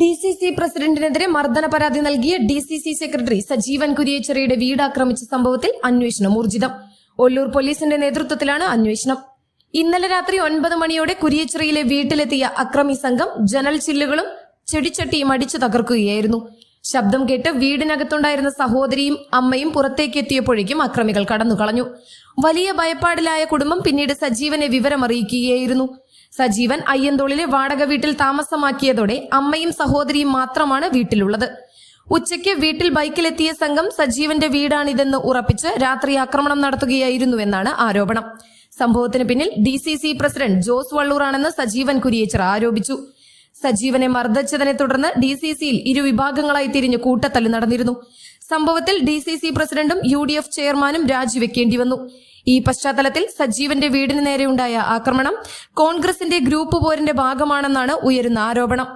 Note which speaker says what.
Speaker 1: D C C പ്രസിഡന്റിനെതിരെ മർദ്ദന പരാതി നൽകിയ D C C secretary Sajeevan കുരിയേച്ചറിയുടെ വീട് ആക്രമിച്ച സംഭവത്തിൽ അന്വേഷണം ഊർജിതം. ഒല്ലൂർ പോലീസിന്റെ നേതൃത്വത്തിലാണ് അന്വേഷണം. ഇന്നലെ രാത്രി ഒൻപത് മണിയോടെ കുരിയച്ചിറയിലെ വീട്ടിലെത്തിയ അക്രമി സംഘം ജനൽ ചില്ലുകളും ചെടിച്ചട്ടിയും അടിച്ചു തകർക്കുകയായിരുന്നു. ശബ്ദം കേട്ട് വീടിനകത്തുണ്ടായിരുന്ന സഹോദരിയും അമ്മയും പുറത്തേക്ക് എത്തിയപ്പോഴേക്കും അക്രമികൾ കടന്നുകളഞ്ഞു. വലിയ ഭയപ്പാടിലായ കുടുംബം പിന്നീട് സജീവനെ വിവരമറിയിക്കുകയായിരുന്നു. സജീവൻ അയ്യന്തോളിലെ വാടക വീട്ടിൽ താമസമാക്കിയതോടെ അമ്മയും സഹോദരിയും മാത്രമാണ് വീട്ടിലുള്ളത്. ഉച്ചയ്ക്ക് വീട്ടിൽ ബൈക്കിലെത്തിയ സംഘം സജീവന്റെ വീടാണിതെന്ന് ഉറപ്പിച്ച് രാത്രി ആക്രമണം നടത്തുകയായിരുന്നുവെന്നാണ് ആരോപണം. സംഭവത്തിന് പിന്നിൽ ഡി പ്രസിഡന്റ് ജോസ് വള്ളൂറാണെന്ന് സജീവൻ കുരിയേച്ചർ ആരോപിച്ചു. സജീവനെ മർദ്ദിച്ചതിനെ തുടർന്ന് ഡി സി സിയിൽ ഇരുവിഭാഗങ്ങളായി തിരിഞ്ഞ് കൂട്ടത്തല്ല് നടന്നിരുന്നു. സംഭവത്തിൽ ഡി സി സി പ്രസിഡന്റും യു ഡി എഫ് ചെയർമാനും രാജിവെക്കേണ്ടി വന്നു. ഈ പശ്ചാത്തലത്തിൽ സജീവന്റെ വീടിന് നേരെയുണ്ടായ ആക്രമണം കോൺഗ്രസിന്റെ ഗ്രൂപ്പ് പോരിന്റെ ഭാഗമാണെന്നാണ് ഉയരുന്ന ആരോപണം.